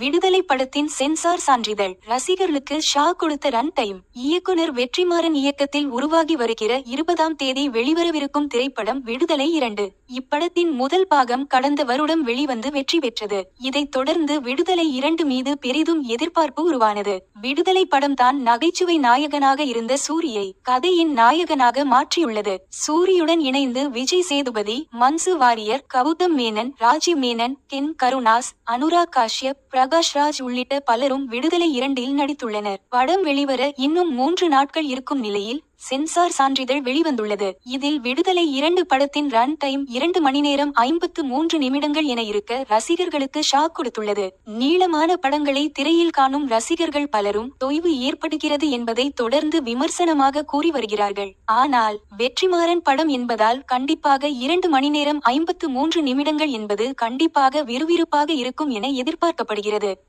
விடுதலை படத்தின் சென்சார் சான்றிதழ். ரசிகர்களுக்கு ஷா கொடுத்த ரன் டைம் இயக்குனர் வெற்றிமாறன் இயக்கத்தில் உருவாகி வருகிற இருபதாம் தேதி வெளிவரவிருக்கும் திரைப்படம் விடுதலை இரண்டு. இப்படத்தின் முதல் பாகம் கடந்த வருடம் வெளிவந்து வெற்றி பெற்றது. இதைத் தொடர்ந்து விடுதலை இரண்டு மீது பெரிதும் எதிர்பார்ப்பு உருவானது. விடுதலை படம் தான் நகைச்சுவை நாயகனாக இருந்த சூரியை கதையின் நாயகனாக மாற்றியுள்ளது. சூரியுடன் இணைந்து விஜய் சேதுபதி மன்சு வாரியர் கௌதம் மேனன் ராஜீவ் மேனன் கென் கருணாஸ் அனுராக் காஷ்யப் பிரக ராஜ் உள்ளிட்ட பலரும் விடுதலை இரண்டில் நடித்துள்ளனர். படம் வெளிவர இன்னும் மூன்று நாட்கள் இருக்கும் நிலையில் சென்சார் சான்றிதழ் வெளிவந்துள்ளது. இதில் விடுதலை இரண்டு படத்தின் ரன் டைம் இரண்டு மணி நேரம் ஐம்பத்து மூன்று நிமிடங்கள் என இருக்க ரசிகர்களுக்கு ஷாக் கொடுத்துள்ளது. நீளமான படங்களை திரையில் காணும் ரசிகர்கள் பலரும் தொய்வு ஏற்படுகிறது என்பதை தொடர்ந்து விமர்சனமாக கூறி வருகிறார்கள். ஆனால் வெற்றிமாறன் படம் என்பதால் கண்டிப்பாக இரண்டு மணி நேரம் ஐம்பத்து மூன்று நிமிடங்கள் என்பது கண்டிப்பாக விறுவிறுப்பாக இருக்கும் என எதிர்பார்க்கப்படுகிறது. dedi.